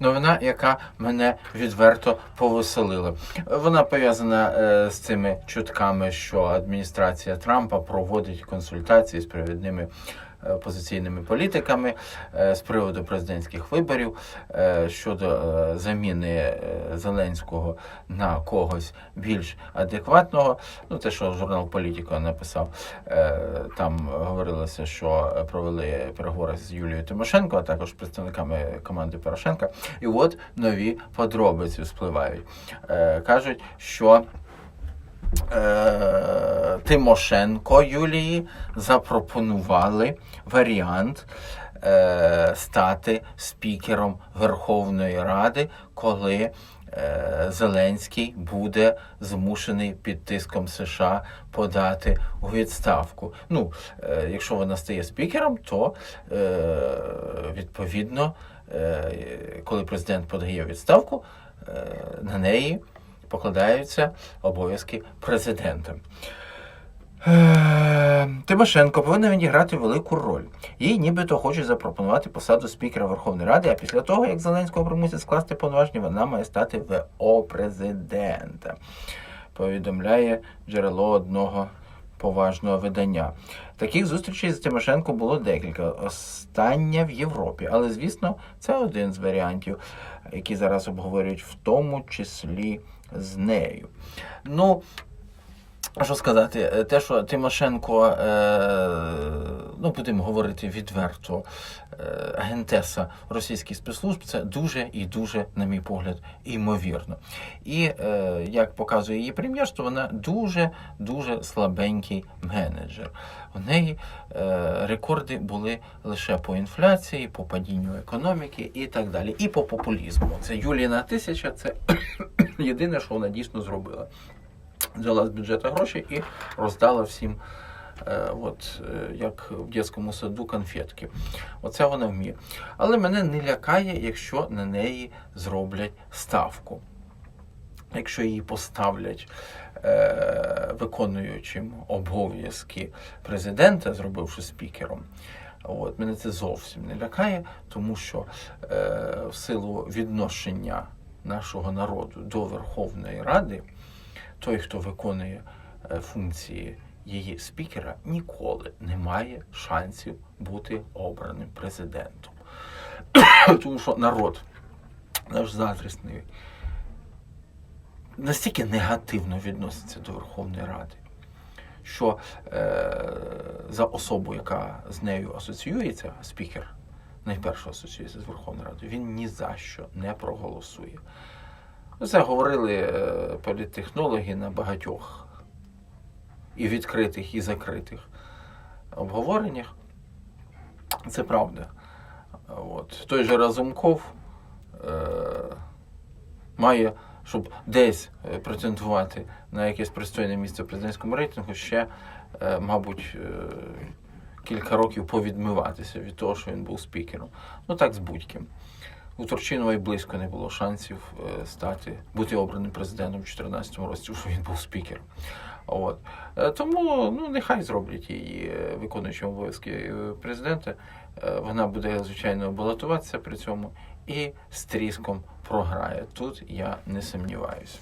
новина, яка мене відверто повеселила. Вона пов'язана е, з цими чутками, що адміністрація Трампа проводить консультації з провідними опозиційними політиками е, з приводу президентських виборів е, щодо е, заміни е, Зеленського на когось більш адекватного. Ну, те, що журнал Політіко написав, е, там говорилося, що провели переговори з Юлією Тимошенко, а також представниками команди Порошенка. І от нові подробиці спливають. Е, Кажуть, що е, Тимошенко Юлії запропонували варіант е, стати спікером Верховної Ради, коли е, Зеленський буде змушений під тиском США подати відставку. Ну, е, якщо вона стає спікером, то е, відповідно, е, коли президент подає відставку, е, на неї покладаються обов'язки президента. Е, Тимошенко повинна відіграти велику роль. Їй нібито хочуть запропонувати посаду спікера Верховної Ради, а після того, як Зеленського примусять скласти повноваження, вона має стати ВО президента. Повідомляє джерело одного поважного видання. Таких зустрічей з Тимошенко було декілька. Остання в Європі. Але, звісно, це один з варіантів, які зараз обговорюють, в тому числі з нею. Ну, Що сказати, Е, те, що Тимошенко, е, ну будемо говорити відверто, е, агентеса російських спецслужб, це дуже і дуже, на мій погляд, імовірно. І як показує її прем'єрство, вона дуже дуже слабенький менеджер. У неї рекорди були лише по інфляції, по падінню економіки і так далі. І по популізму. Це Юліна тисяча, це єдине, що вона дійсно зробила взяла з бюджету гроші і роздала всім, е, от, е, як в дитячому саду, конфетки. Оце вона вміє. Але мене не лякає, якщо на неї зроблять ставку. Якщо її поставлять е, виконуючим обов'язки президента, зробивши спікером, от, мене це зовсім не лякає, тому що е, в силу відношення нашого народу до Верховної Ради, той, хто виконує е, функції її спікера, ніколи не має шансів бути обраним президентом. Тому що народ наш заздрісний настільки негативно відноситься до Верховної Ради, що е, за особу, яка з нею асоціюється, спікер найперше асоціюється з Верховною Радою, він ні за що не проголосує. Це говорили е, політтехнологи на багатьох і відкритих, і закритих обговореннях. Це правда. От. Той же Разумков е, має, щоб десь е, претендувати на якесь пристойне місце в президентському рейтингу, ще, е, мабуть, е, кілька років повідмиватися від того, що він був спікером. Ну так з будь-ким. У Турчинова й близько не було шансів е, стати, бути обраним президентом у 2014 році, що він був спікером. От. Е, Тому ну, нехай зроблять її е, виконуючим обов'язки президента. Вона буде, звичайно, балотуватися при цьому і з тріском програє. Тут я не сумніваюся.